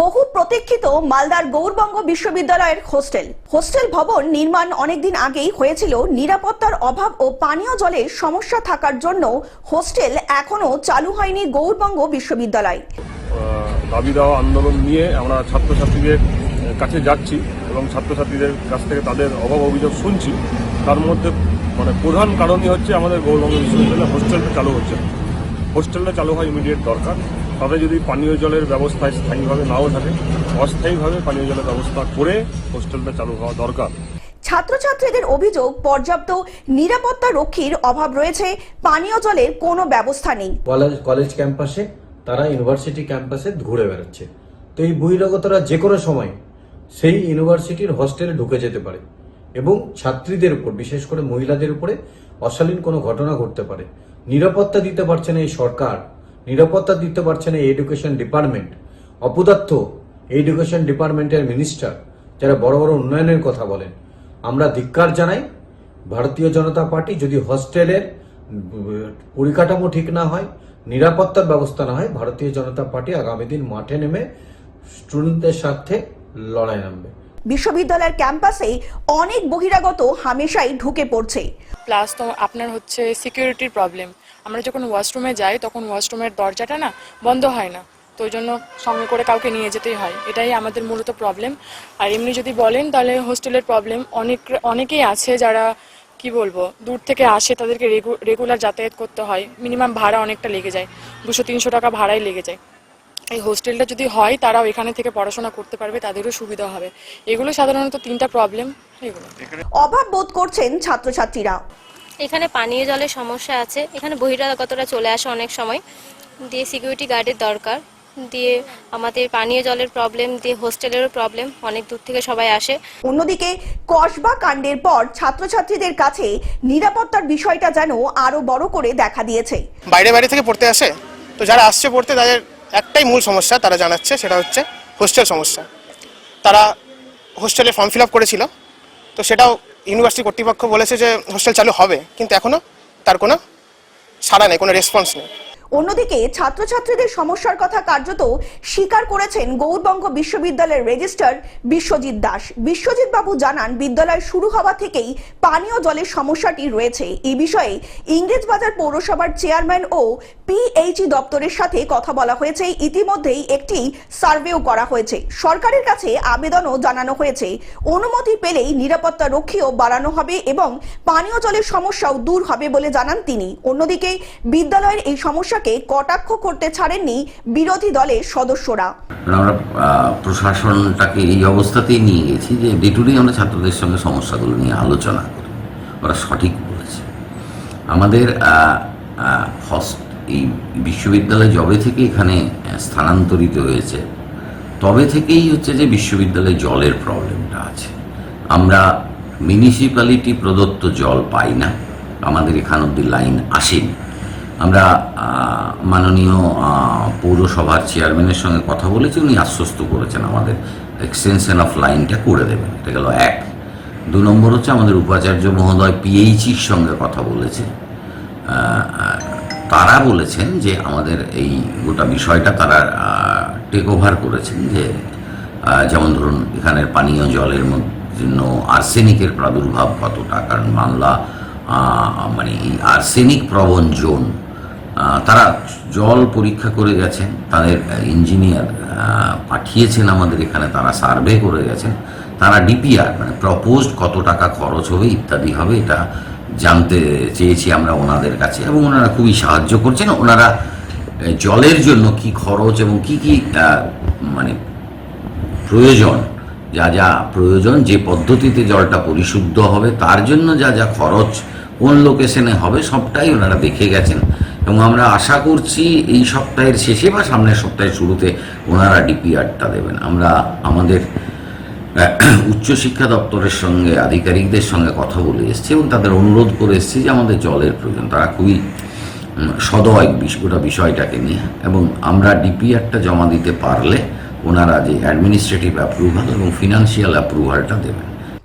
বহু প্রতীক্ষিত মালদার গৌরবঙ্গ বিশ্ববিদ্যালয়ের হোস্টেল। হোস্টেল ভবন নির্মাণ অনেকদিন আগেই হয়েছিল। নিরাপত্তার অভাব ও পানীয় জলের সমস্যা থাকার জন্য হোস্টেল এখনও চালু হয়নি গৌরবঙ্গ বিশ্ববিদ্যালয়। দাবি দেওয়া আন্দোলন নিয়ে আমরা ছাত্রছাত্রীদের কাছে যাচ্ছি এবং ছাত্রছাত্রীদের কাছ থেকে তাদের অভাব অভিযোগ শুনছি। তার মধ্যে মানে প্রধান কারণই হচ্ছে আমাদের গৌরবঙ্গ বিশ্ববিদ্যালয়ে হোস্টেলটা চালু হচ্ছে। হোস্টেলটা চালু হয় ইমিডিয়েট দরকার। তাতে যদি পানীয় জলের ব্যবস্থা স্থায়ীভাবে নাও থাকে অস্থায়ীভাবে পানীয় জলের ব্যবস্থা করে হোস্টেলটা চালু হওয়া দরকার। ছাত্রছাত্রীদের অভিযোগ পর্যাপ্ত নিরাপত্তা রক্ষীর অভাব রয়েছে পানীয় জলের কোনো ব্যবস্থা নেই। কলেজ কলেজ ক্যাম্পাসে তারা ইউনিভার্সিটি ক্যাম্পাসে ঘুরে বেড়াচ্ছে। তো এই বহিরাগতরা যে কোনো সময় সেই ইউনিভার্সিটির হোস্টেলে ঢুকে যেতে পারে এবং ছাত্রীদের উপর বিশেষ করে মহিলাদের উপরে অশালীন কোনো ঘটনা ঘটতে পারে। নিরাপত্তা দিতে পারছে না এই সরকার। নিরাপত্তা দিতে পারছে না এই এডুকেশন ডিপার্টমেন্ট অপদার্থ এডুকেশন ডিপার্টমেন্টের মিনিস্টার যারা বড় বড় উন্নয়নের কথা বলেন। আমরা ধিক্কার জানাই ভারতীয় জনতা পার্টি যদি হস্টেলের পরিকাঠামো ঠিক না হয় নিরাপত্তার ব্যবস্থা না হয় ভারতীয় জনতা পার্টি আগামী দিন মাঠে নেমে স্টুডেন্টদের সাথে লড়াই নামবে। বিশ্ববিদ্যালয়ের ক্যাম্পাসে অনেক বহিরাগত হামেশাই ঢুকে পড়ছে। প্লাস তো আপনার হচ্ছে সিকিউরিটির প্রবলেম আমরা যখন ওয়াশরুমে যাই, তখন ওয়াশরুমের দরজাটা না বন্ধ হয় না। তো ওই জন্য সঙ্গে করে কাউকে নিয়ে যেতেই হয়। এটাই আমাদের মূলত প্রবলেম আর এমনি যদি বলেন, তাহলে হোস্টেলের প্রবলেম অনেক, অনেকেই আছে যারা, কি বলব, দূর থেকে আসে, তাদেরকে রেগুলার যাতায়াত করতে হয়। মিনিমাম ভাড়া অনেকটা লেগে যায়। দুশো, তিনশো টাকা ভাড়াই লেগে যায়। এই হোস্টেলটা যদি হয়, তারাও এখানে থেকে পড়াশোনা করতে পারবে, তাদেরও সুবিধা হবে। এগুলো সাধারণত তিনটা প্রবলেম এগুলো। অভাব বোধ করছেন ছাত্রছাত্রীরা। এখানে পানীয় জলের সমস্যা আছে। এখানে বহিরাগতরা চলে আসে অনেক সময়। দিয়ে সিকিউরিটি গার্ডের দরকার। দিয়ে আমাদের পানীয় জলের প্রবলেম দিয়ে হোস্টেলেরও প্রবলেম অনেক দূর থেকে সবাই আসে। অন্যদিকে কসবা কাণ্ডের পর ছাত্রছাত্রীদের কাছে নিরাপত্তার বিষয়টা যেন আরও বড় করে দেখা দিয়েছে। বাইরে বাইরে থেকে পড়তে আসে? তো যারা আসছে পড়তে তাদের একটাই মূল সমস্যা তারা জানাচ্ছে সেটা হচ্ছে হোস্টেল সমস্যা। তারা হোস্টেলে ফর্ম ফিল আপ করেছিল। তো সেটাও ইউনিভার্সিটি কর্তৃপক্ষ বলেছে যে হোস্টেল চালু হবে, কিন্তু এখনও তার কোনো সাড়া নেই, কোনো রেসপন্স নেই। অন্যদিকে ছাত্রছাত্রীদের সমস্যার কথা কার্যত স্বীকার করেছেন গৌরবঙ্গ বিশ্ববিদ্যালয়ের রেজিস্ট্রার বিশ্বজিৎ দাস। বিশ্বজিৎ বাবু জানান, বিদ্যালয় শুরু হওয়া থেকেই পানীয় জলের সমস্যাটি রয়েছে। এ বিষয়ে ইংরেজবাজার পৌরসভার চেয়ারম্যান ও পিএইচই দপ্তরের সাথে কথা বলা হয়েছে। ইতিমধ্যেই একটি সার্ভেও করা হয়েছে। সরকারের কাছে আবেদনও জানানো হয়েছে। অনুমতি পেলেই নিরাপত্তা রক্ষীও বাড়ানো হবে এবং পানীয় জলের সমস্যাও দূর হবে বলে জানান তিনি। অন্যদিকে বিদ্যালয়ের এই সমস্যাকে কটাক্ষ করতে ছাড়েননি বিরোধী দলের সদস্যরা। আমরা প্রশাসনটাকে এই অবস্থাতেই নিয়ে গেছি যে ডে টু ডে আমরা ছাত্রদের সঙ্গে সমস্যাগুলো নিয়ে আলোচনা করি। ওরা সঠিক বলেছে। আমাদের আহ, এই বিশ্ববিদ্যালয় জবে থেকে এখানে স্থানান্তরিত হয়েছে। তবে থেকেই হচ্ছে যে বিশ্ববিদ্যালয়ে জলের প্রবলেমটা আছে। আমরা মিউনিসিপ্যালিটি প্রদত্ত জল পাই না। আমাদের এখান অব্দি লাইন আসেনি। আমরা মাননীয় পৌরসভার চেয়ারম্যানের সঙ্গে কথা বলেছি, উনি আশ্বস্ত করেছেন আমাদের এক্সটেনশন অফ লাইনটা করে দেবেন। এটা গেল এক। দু নম্বর হচ্ছে আমাদের উপাচার্য মহোদয় পিএইচির সঙ্গে কথা বলেছে। তারা বলেছেন যে আমাদের এই গোটা বিষয়টা তারা টেক ওভার করেছেন যে যেমন ধরুন এখানের পানীয় জলের জন্য আর্সেনিকের প্রাদুর্ভাব কতটা? কারণ বাংলা মানে আর্সেনিক প্রবণ জোন তারা জল পরীক্ষা করে গেছেন, তাদের ইঞ্জিনিয়ার পাঠিয়েছেন আমাদের এখানে, তারা সার্ভে করে গেছেন। তারা ডিপিআর মানে প্রপোজড কত টাকা খরচ হবে, ইত্যাদি হবে, এটা জানতে চেয়েছি আমরা ওনাদের কাছে। এবং ওনারা খুবই সাহায্য করছেন, ওনারা জলের জন্য কি খরচ এবং কি কি মানে প্রয়োজন, যা যা প্রয়োজন, যে পদ্ধতিতে জলটা পরিশুদ্ধ হবে, তার জন্য যা যা খরচ কোন লোকেশনে হবে, সবটাই ওনারা দেখে গেছেন। এবং আমরা আশা করছি এই সপ্তাহের শেষে বা সামনের সপ্তাহের শুরুতে ওনারা ডিপিআরটা দেবেন। আমরা আমাদের উচ্চশিক্ষা দপ্তরের সঙ্গে, আধিকারিকদের সঙ্গে কথা বলে এসেছি এবং তাদের অনুরোধ করে এসেছি যে আমাদের জলের প্রয়োজন। তারা খুবই সদয় গোটা বিষয়টাকে নিয়ে। এবং আমরা ডিপিআরটা জমা দিতে পারলে ওনারা যে অ্যাডমিনিস্ট্রেটিভ অ্যাপ্রুভাল এবং ফিনান্সিয়াল অ্যাপ্রুভালটা দেবেন।